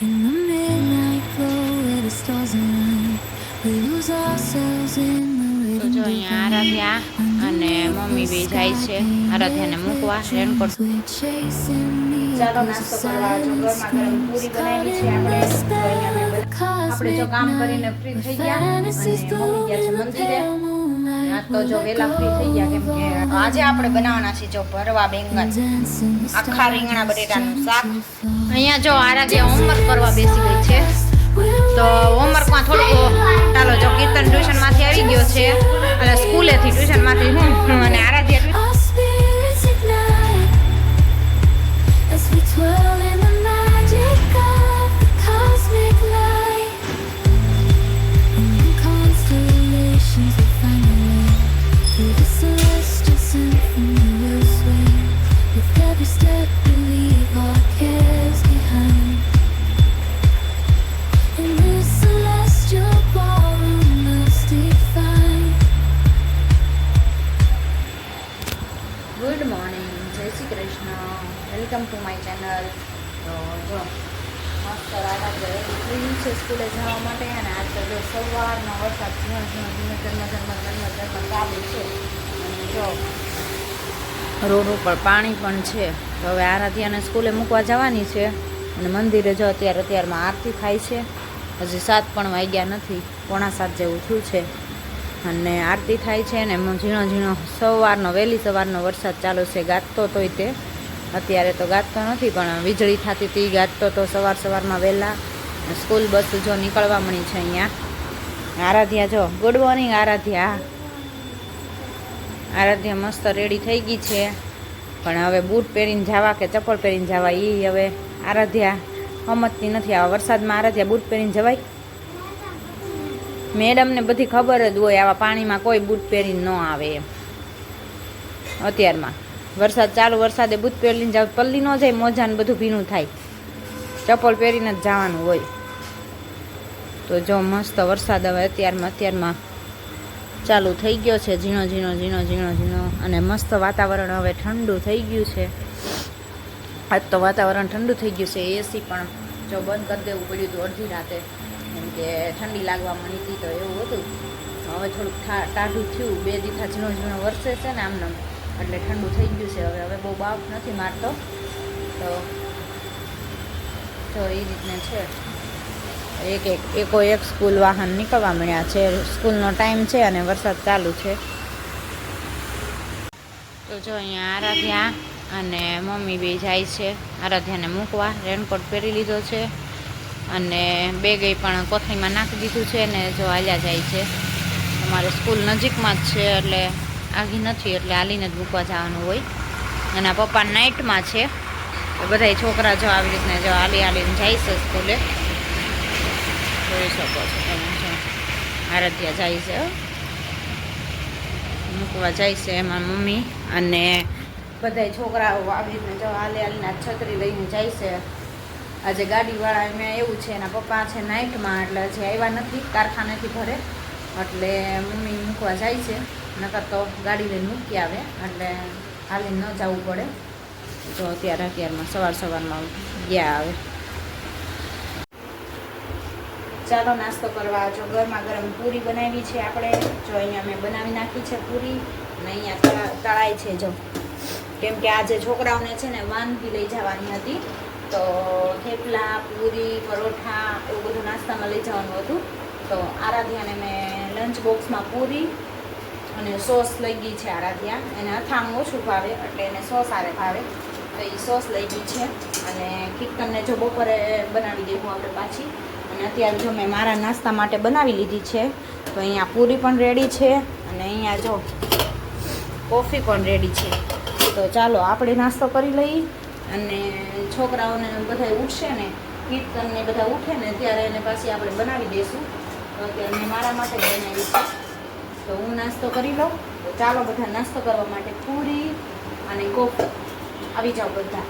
In the midnight glow where the stars align, we lose ourselves in the તો જો અહીંયા આરાધ્યા અને mummy બી જાય છે આરાધ્યાને મૂકવા રેનકોટ ચાલો નાસ્તો કરવા જો ગરમા ગરમ પૂરી બનાવી છે આપણે આપણે જો કામ કરીને ફ્રી થઈ ગયા અને મમ્મી ગયા છે મંદિરે તો જો વેલા ફ્રી થઈ ગયા કેમ કે આજે આપણે બનાવવાના છે જો ભરવા બેંગન આખા રીંગણા બટેટાનું શાક. અહીંયા જો આરાધ્યા હોમવર્ક કરવા બેસી ગઈ છે. તો હોમવર્કમાં થોડુંક ચાલો જો કીર્તન ટ્યુશનમાંથી આવી ગયો છે. અને સ્કૂલેથી ટ્યુશનમાંથી હું અને આરાધ્યા મસ્ત રાધા ફ્રી છે સ્કૂલે જવા માટે અને આજ તો જો સવારનો વરસાદ ઝીણો ઝીણો, ધીમે ધર્મ ધર્મ ધર્મ ધર્મ ચાલુ છે. જો રોડ ઉપર પાણી પણ છે. તો હવે આરાધ્યાને સ્કૂલે મૂકવા જવાની છે. અને મંદિરે જો અત્યારે અત્યારમાં આરતી થાય છે. હજી સાત પણ વાગ્યા નથી. પોણા સાત જેવું થયું છે. અને આરતી થાય છે ને ઝીણો ઝીણો સવારનો, વહેલી સવારનો વરસાદ ચાલુ છે. ગાજતો તોય તે. અત્યારે તો ગાજતો નથી, પણ વીજળી થતી હતી ગાજતો તો સવાર સવારમાં વહેલા. સ્કૂલ બસ જો નીકળવા મળી છે અહીંયા. આરાધ્યા જો ગુડ મોર્નિંગ આરાધ્યા. આરાધ્યા મસ્ત રેડી થઈ ગઈ છે. પણ હવે બૂટ પહેરીને જવા કે ચપ્પલ પહેરીને જવા એ હવે આરાધ્યા. હમતની નથી આવા વરસાદમાં આરાધ્યા બૂટ પહેરીને જવાય? મેડમને બધી ખબર જ હોય આવા પાણીમાં કોઈ બૂટ પહેરીને ન આવે એમ. અત્યારમાં. વરસાદ ચાલુ, વરસાદે બૂટ પહેરીને જાવ, પલ્લી ન જાય, મોજાને બધું ભીનું થાય. ચપ્પલ પહેરીને જ જવાનું હોય. તો જો મસ્ત વરસાદ હવે અત્યારમાં અત્યારમાં ચાલુ થઈ ગયો છે, ઝીણો ઝીણો ઝીણો ઝીણો ઝીણો. અને મસ્ત વાતાવરણ હવે ઠંડુ થઈ ગયું છે. આજ તો વાતાવરણ ઠંડુ થઈ ગયું છે એસી પણ જો બંધ કરી દેવું પડ્યું હતું અડધી રાતે. કેમ કે ઠંડી લાગવા મળી હતી તો એવું હતું. હવે થોડુંક ટાઢું થયું. બે દીથા ઝીણો ઝીણો વરસે છે ને આમને એટલે ઠંડુ થઈ ગયું છે. હવે હવે બહુ બાફ નથી મારતો. તો તો એ રીતને છે. એક એક, એકો એક સ્કૂલ વાહન નીકળવા મળ્યા છે. સ્કૂલનો ટાઈમ છે અને વરસાદ ચાલુ છે. તો જો અહીંયા આરાધ્યા અને મમ્મી બે જાય છે. આરાધ્યાને મૂકવા, રેનકોટ પહેરી લીધો છે. અને બેગે પણ કોથળીમાં નાખી દીધું છે ને જો હાલ્યા જાય છે. અમારે સ્કૂલ નજીકમાં જ છે, એટલે આઘી નથી, એટલે હાલીને જ મૂકવા જવાનું હોય. અને પપ્પા નાઇટમાં છે. બધા છોકરા જો આવી રીતના જો હાલી હાલીને જાય છે સ્કૂલે. જોઈ શકો છો તમે જો. આરાધ્યા જાય છે મૂકવા જાય છે એમાં મમ્મી અને બધા છોકરાઓ આવી રીતના જો હાલી હાલીને છત્રી લઈને જાય છે. આજે ગાડીવાળા એમાં એવું છે, એના પપ્પા છે નાઇટમાં, એટલે હજી આવ્યા નથી, કારખાનેથી ઘરે. એટલે મમ્મી મૂકવા જાય છે. નકર તો ગાડી લઈને મૂકી આવે એટલે હાલીને ન જવું પડે. તો અત્યારે અત્યારમાં સવાર સવારમાં ગયા આવે. ચાલો નાસ્તો કરવા. જો ગરમા ગરમ પૂરી બનાવી છે આપણે. જો અહીંયા મેં બનાવી નાખી છે પૂરી અને અહીંયા તળા, તળાય છે જો. કેમ કે આજે છોકરાઓને છે ને વાનગી લઈ જવાની હતી, તો થેપલા, પૂરી, પરોઠા એવું બધું નાસ્તામાં લઈ જવાનું હતું. તો આરાધ્યાને મેં લંચ બોક્સમાં પૂરી અને સોસ લઈ ગઈ છે આરાધ્યા. એને અથાણું ઓછું ભાવે, એટલે એને સોસ આરે ભાવે. તો એ સોસ લઈ ગઈ છે. અને કીર્તનને જો બપોરે બનાવી દેવું આપણે પાછી. અને અત્યારે જો મેં મારા નાસ્તા માટે બનાવી લીધી છે, તો અહીંયા પૂરી પણ રેડી છે. અને અહીંયા જો કોફી પણ રેડી છે. તો ચાલો આપણે નાસ્તો કરી લઈએ અને છોકરાઓને બધા ઉઠશે ને, કીર્તનને બધા ઉઠે ને, ત્યારે એને પાછી આપણે બનાવી દઈશું તો અત્યારે મારા માટે જ બનાવી છે. તો હું નાસ્તો કરી લઉં. તો ચાલો બધા નાસ્તો કરવા માટે પૂરી અને કોફી. આવી જાઓ બધા.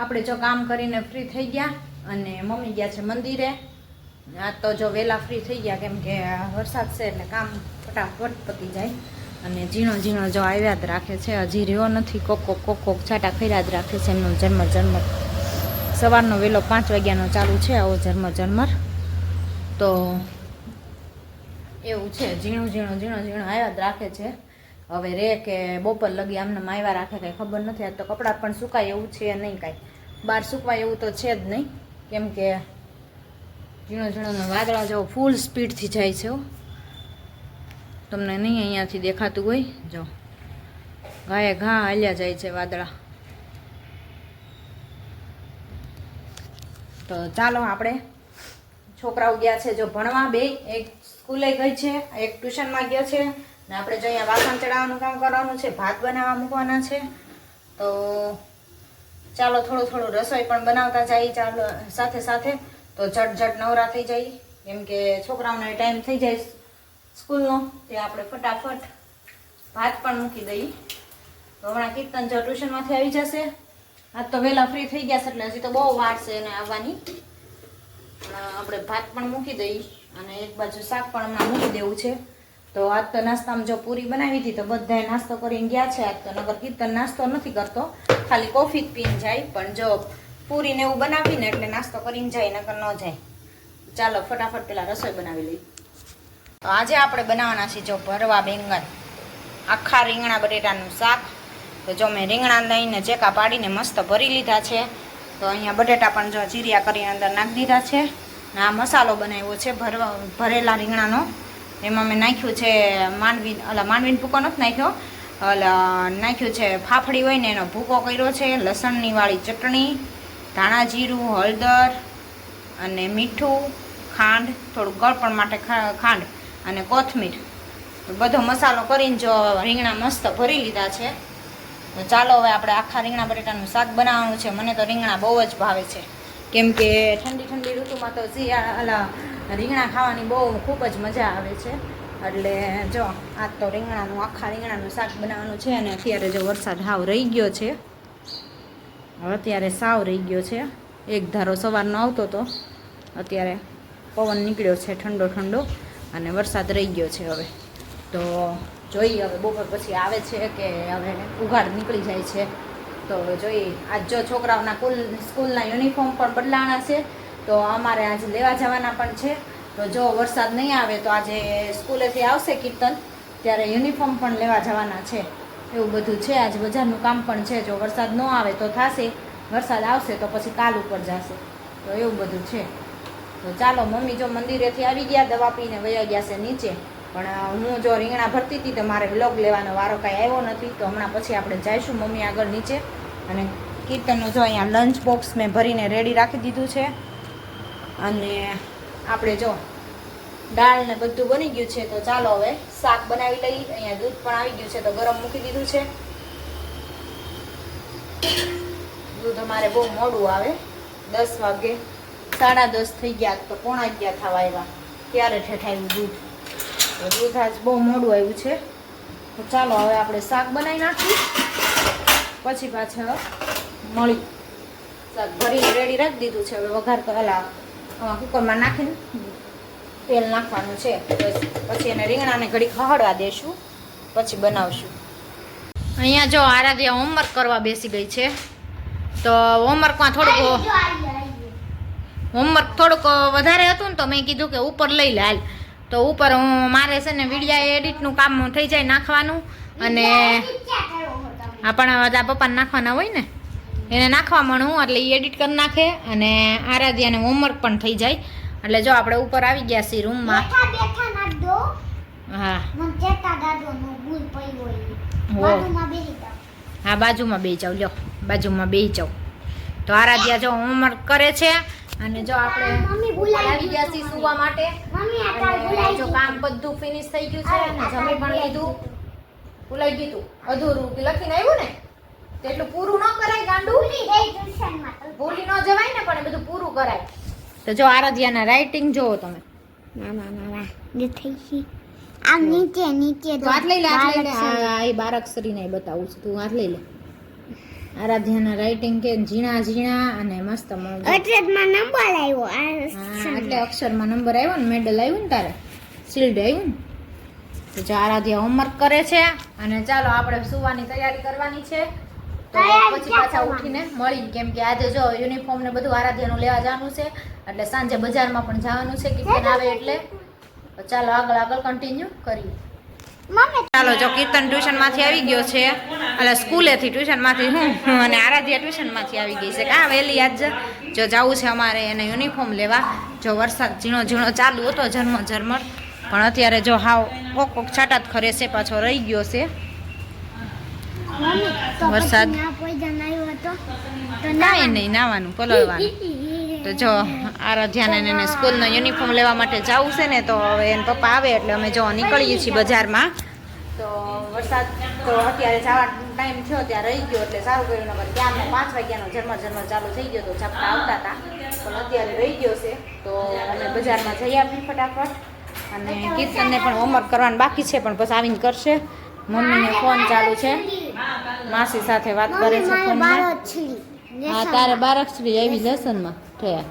આપણે જો કામ કરીને ફ્રી થઈ ગયા અને મમ્મી ગયા છે મંદિરે. આ તો જો વહેલા ફ્રી થઈ ગયા, કેમ કે વરસાદ છે એટલે કામ ફટાફટ પતી જાય. અને ઝીણો ઝીણો જો આવ્યા જ રાખે છે. હજી રહ્યો નથી, કોક કોક કોક કોક છાટા ખર્યા જ રાખે છે. એમનો જન્મ જન્મ સવારનો વહેલો પાંચ વાગ્યાનો ચાલુ છે, આવો ઝરમર ઝરમર. તો એવું છે, ઝીણું ઝીણું ઝીણું ઝીણું આવ્યા જ રાખે છે. હવે રે કે બપોર લગી આમને આવ્યા રાખે કંઈ ખબર નથી આ તો કપડાં પણ સુકાય એવું છે નહીં કાંઈ. બહાર સુકવાય એવું તો છે જ નહીં. કેમ કે ઝીણો ઝીણો વાદળા જેવો ફૂલ સ્પીડથી જાય છે. તમને નહીં અહીંયાથી દેખાતું હોય? જો. ગાયે ઘા હાલ્યા જાય છે વાદળા. તો ચાલો આપણે. છોકરાઓ ગયા છે જો ભણવા બે, એક સ્કૂલે ગઈ છે, એક ટ્યુશનમાં ગયો છે, ને આપણે જો અહીંયા વાસણ ચડાવવાનું કામ કરવાનું છે, ભાત બનાવવા મૂકવાના છે. તો ચાલો થોડું થોડું રસોઈ પણ બનાવતા જઈએ ચાલો સાથે સાથે. તો ઝટ ઝટ નવરા થઈ જાય, કેમ કે છોકરાઓને ટાઈમ થઈ જાય સ્કૂલનો, તે આપણે ફટાફટ ભાત પણ મૂકી દઈએ. તો હમણાં કીર્તન જો ટ્યુશનમાંથી આવી જશે. આજ તો વહેલા ફ્રી થઈ ગયા છે, એટલે હજી તો બહુ વાર છે એને આવવાની. આપણે ભાત પણ મૂકી દઈએ. અને એક બાજુ શાક પણ હમણાં મૂકી દેવું છે. તો આજ તો નાસ્તામાં જો પૂરી બનાવી હતી, તો બધાએ નાસ્તો કરીને ગયા છે. આજ તો નગર કીર્તન નાસ્તો નથી કરતો. ખાલી કોફી જ પીને જાય, પણ જો પૂરીને એવું બનાવીને એટલે નાસ્તો કરીને જાય, નકર ન જાય. ચાલો, ફટાફટ પેલા રસોઈ બનાવી લઈએ. તો આજે આપણે બનાવવાના છે જો ભરવા બેંગન આખા રીંગણા બટેટાનું શાક. તો જો મેં રીંગણા લઈને ચેકા પાડીને મસ્ત ભરી લીધા છે. તો અહીંયા બટેટા પણ જો ચીરિયા કરીને અંદર નાખી દીધા છે. આ મસાલો બનાવ્યો છે, ભરવા, ભરેલા રીંગણાનો. એમાં મેં નાખ્યું છે માંડવી અલા માંડવીનો ભૂકો નથી નાખ્યો. અલા, નાખ્યું છે ફાફડી હોય ને એનો ભૂકો કર્યો છે, લસણની વાળી ચટણી, ધાણા જીરું, હળદર અને મીઠું, ખાંડ, થોડું ગળપણ માટે ખાંડ અને કોથમીર. બધો મસાલો કરીને જો રીંગણા મસ્ત ભરી લીધા છે. તો ચાલો હવે આપણે આખા રીંગણા બટેટાનું શાક બનાવવાનું છે. મને તો રીંગણા બહુ જ ભાવે છે. કેમ કે ઠંડી ઠંડી ઋતુમાં તો શિયાળા રીંગણા ખાવાની બહુ ખૂબ જ મજા આવે છે. એટલે જો, આજ તો રીંગણાનું, આખા રીંગણાનું શાક બનાવવાનું છે અને અત્યારે જો વરસાદ હાવ રહી ગયો છે. અત્યારે સાવ રહી ગયો છે. એક ધારો સવારનો આવતો હતો અત્યારે પવન નીકળ્યો છે ઠંડો ઠંડો અને વરસાદ રહી ગયો છે હવે. તો જોઈએ હવે બપોર પછી આવે છે કે હવે ઉઘાડ નીકળી જાય છે. તો જોઈએ. આજ જો છોકરાઓના કુલ, સ્કૂલના યુનિફોર્મ પણ બદલાણા છે. તો અમારે આજે લેવા જવાના પણ છે. તો જો વરસાદ નહીં આવે તો આજે સ્કૂલેથી આવશે કીર્તન. ત્યારે યુનિફોર્મ પણ લેવા જવાના છે. એવું બધું છે. આજે બજારનું કામ પણ છે. જો વરસાદ ન આવે તો થશે. વરસાદ આવશે તો પછી કાલ ઉપર જશે. તો એવું બધું છે. તો ચાલો, મમ્મી જો મંદિરેથી આવી ગયા, દવા પીને વયા ગયા છે નીચે. પણ હું જો રીંગણા ભરતી હતી તો મારે વ્લોગ લેવાનો વારો કાંઈ આવ્યો નથી. તો હમણાં પછી આપણે જઈશું મમ્મી આગળ નીચે. અને કીર્તનનું જો અહીંયા લંચ બોક્સ મેં ભરીને રેડી રાખી દીધું છે. અને આપણે જો દાળ ને બધું બની ગયું છે, તો ચાલો હવે શાક બનાવી લઈએ. અહીંયા દૂધ પણ આવી ગયું છે, તો ગરમ મૂકી દીધું છે. દૂધ અમારે બહુ મોડું આવે. દસ વાગે, સાડા દસ થઈ ગયા, તો પોણા ગયા થવા આવ્યા. ત્યારે ઠેઠાયું દૂધ. તો દૂધ આજ બહુ મોડું આવ્યું છે. તો ચાલો હવે આપણે શાક બનાવી નાખીએ. પછી પાછા મળી. શાક ભરીને રેડી રાખી દીધું છે. હવે વઘાર કરેલા કુકરમાં નાખીને તેલ નાખવાનું છે. પછી એને રીંગણાને ઘડી ખહડવા દેશું પછી બનાવશું. અહીંયા જો આરાધ્યા હોમવર્ક કરવા બેસી ગઈ છે. તો હોમવર્કમાં થોડુંક હોમવર્ક થોડુંક વધારે હતું ને તો મેં કીધું કે ઉપર લઈ લે હાલ. તો ઉપર હું મારે છે ને વિડીયા એડિટનું કામ થઈ જાય નાખવાનું. અને આપણા બધા પપ્પાને નાખવાના હોય ને? એને નાખવા મળું એટલે એ એડિટ કરી નાખે અને આરાધ્યાને હોમવર્ક પણ થઈ જાય. એટલે જો આપણે ઉપર આવી ગયા છીએ રૂમમાં હા. મને ચેતા દાદો નો ભૂલ પડી હોય. બાજુમાં બે જાવ લ્યો. બાજુમાં બે જાવ તો આરાધ્યા જો હોમવર્ક કરે છે અને જો આપણે આવી ગયા છીએ સુવા માટે. જો કામ બધું ફિનિશ થઈ ગયું છે અને જમી પણ લીધું. ભૂલાઈ ગયું અધૂરું. લખીને આવ્યું ને? તેટલું પૂરું ન કરાય ગાંડુ. ભૂલી ગઈ ટ્યુશનમાં તો. ભૂલી ન જવાય ને પણ એ બધું પૂરું કરાય. તો જો આરાધ્યાના રાઇટિંગ જોવો તમે. ના ના ના ના જે થઈ ગઈ. આમ નીચે નીચે તો હાથ લઈ લે હાથ લઈ લે. આ એ બારાક્ષરીને બતાવું છું. તું હાથ લઈ લે. આરાધ્યાના રાઇટિંગ કે ઝીણા ઝીણા અને મસ્ત. અટરેટમાં નંબર આવ્યો. આ એટલે અક્ષરમાં નંબર આવ્યો ને મેડલ આવ્યું ને તારે. શિલ્ડ આવ્યું ને. તો જો આરાધ્યા હોમવર્ક કરે છે. અને ચાલો આપણે સુવાની તૈયારી કરવાની છે. તો પછી પાછા ઉઠીને મળીને કેમ કે આજે જો યુનિફોર્મ ને બધું આરાધ્યાનું લેવા જવાનું છે એટલે સાંજે બજારમાં પણ જવાનું છે કીર્તન આવે એટલે. ચાલો આગળ આગળ કન્ટિન્યુ કરીએ. ચાલો જો કીર્તન ટ્યુશનમાંથી આવી ગયો છે. એટલે સ્કૂલેથી ટ્યુશનમાંથી હું અને આરાધ્યા ટ્યુશનમાંથી આવી ગઈ છે. કા વહેલી આજ જો જવું છે અમારે એને યુનિફોર્મ લેવા. જો વરસાદ ઝીણો ઝીણો ચાલુ હતો ઝરમર ઝરમર પણ અત્યારે જો હાવ કોક કોક છાટા જ ખરે છે પાછો રહી ગયો છે. વરસાદ. કાંઈ નહીં નાવાનું પલળવાનું. તો જો આરાધ્યાને એને સ્કૂલનો યુનિફોર્મ લેવા માટે જવું છે ને તો હવે એને પપ્પા આવે એટલે અમે જો નીકળીએ છીએ બજારમાં. તો વરસાદ તો અત્યારે જવા ટાઈમ થયો ત્યાં રહી ગયો એટલે સારું કર્યું નગર ત્યારનો પાંચ વાગ્યાનો જન્મ જન્મ ચાલુ થઈ ગયો તો ઝાપટા આવતા હતા. પણ અત્યારે રહી ગયો છે તો અમે બજારમાં જઈ આવી ફટાફટ. અને કીર્તનને પણ હોમવર્ક કરવાનું બાકી છે પણ પછી આવીને કરશે. મમ્મીને ફોન ચાલુ છે. માસી સાથે વાત કરે છે ફોનમાં હા તારે બારક્ષરી આવી લેસનમાં થયા.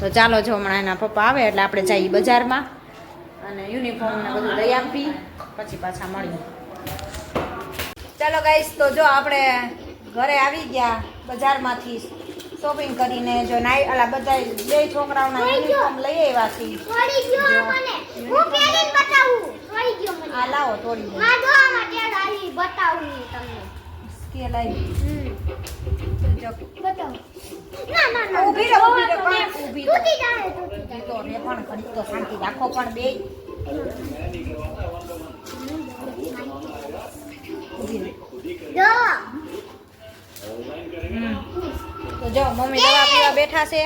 તો ચાલો જો હમણાં એના પપ્પા આવે એટલે આપણે જઈએ બજારમાં. અને યુનિફોર્મ ને બધું લઈ આપી પછી પાછા મળીએ. ચાલો ગાઈશ તો જો આપણે ઘરે આવી ગયા બજારમાંથી. શોપિંગ કરીને જો નાઈ અલા બધા બે છોકરાઓના યુનિફોર્મ લઈ આવ્યા છે. થોડી ગયો મને. હું પહેરીને બતાવું. થોડી ગયો મને. આ લાવો તોડી દો માં આમાં ટેડ આવી બતાવું તમને. સ્કેલ આવી જો. બતાવ. ના ના ના. ઊભી રહો, ઊભી રહો, પણ ઊભી. તૂટી જાય તૂટી તો રે પણ ઘડીક તો શાંતિ રાખો પણ બે. જો તો જો, મમ્મી દવા પીવા બેઠા છે.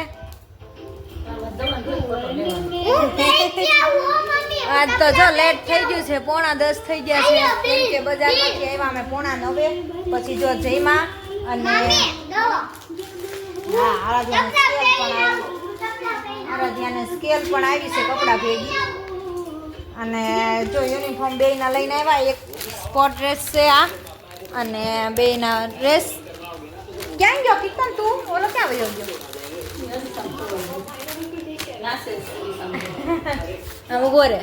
આજ તો જો લેટ થઈ ગયું છે, પોણા દસ થઈ ગયા છે. કેમ કે બજારમાંથી આવ્યા અમે પોણા નવે, પછી જો જઈમાં અને હા, આરાધ્યાને સ્કેલ પણ આરાધ્યાને સ્કેલ પણ આવી છે, કપડાં ભેગી. અને જો યુનિફોર્મ બેયના લઈને આવ્યા, એક સ્પોર્ટ ડ્રેસ છે આ. અને બેયના ડ્રેસ ક્યાં ગયો કીર્તન તું ઓલો ક્યાં વયો ગયો ઊભો રે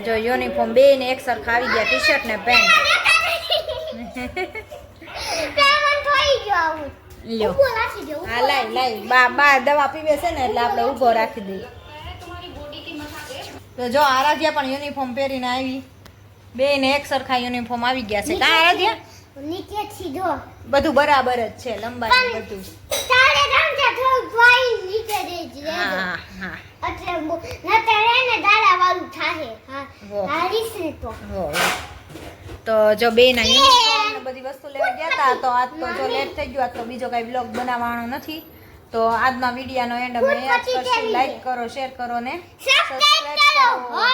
જો યુનિફોર્મ બે ને એક સરખા આવી ગયા ટી શર્ટ ને પેન્ટ લ્યો હા લાઈ લાઈ બા બા દવા પીવે છે ને એટલે આપણે ઊભો રાખી દઈએ તો જો આરાધ્યા પણ યુનિફોર્મ પહેરીને આવી બે ને એક સરખા યુનિફોર્મ આવી ગયા છે કા આરાધ્યા નીચે સીધો. બધું બરાબર જ છે લંબાઈ બધું. તારે રમજા થોડું પાઈ નીચે દેજે હા હા એટલે બો- તારે ને દાડા વાળું થાહે. હા. હારીસ ને તો. તો જો બે. ના બધી વસ્તુ લેવા ગયા હતા તો આજ તો જો લેટ થઈ ગયો આજ તો બીજો કઈ બ્લોગ બનાવવાનો નથી. તો આજના વિડિયાનો એન્ડ અમે જ કરશું. લાઈક કરો શેર કરો ને. સબસ્ક્રાઇબ કરો. કરો. હો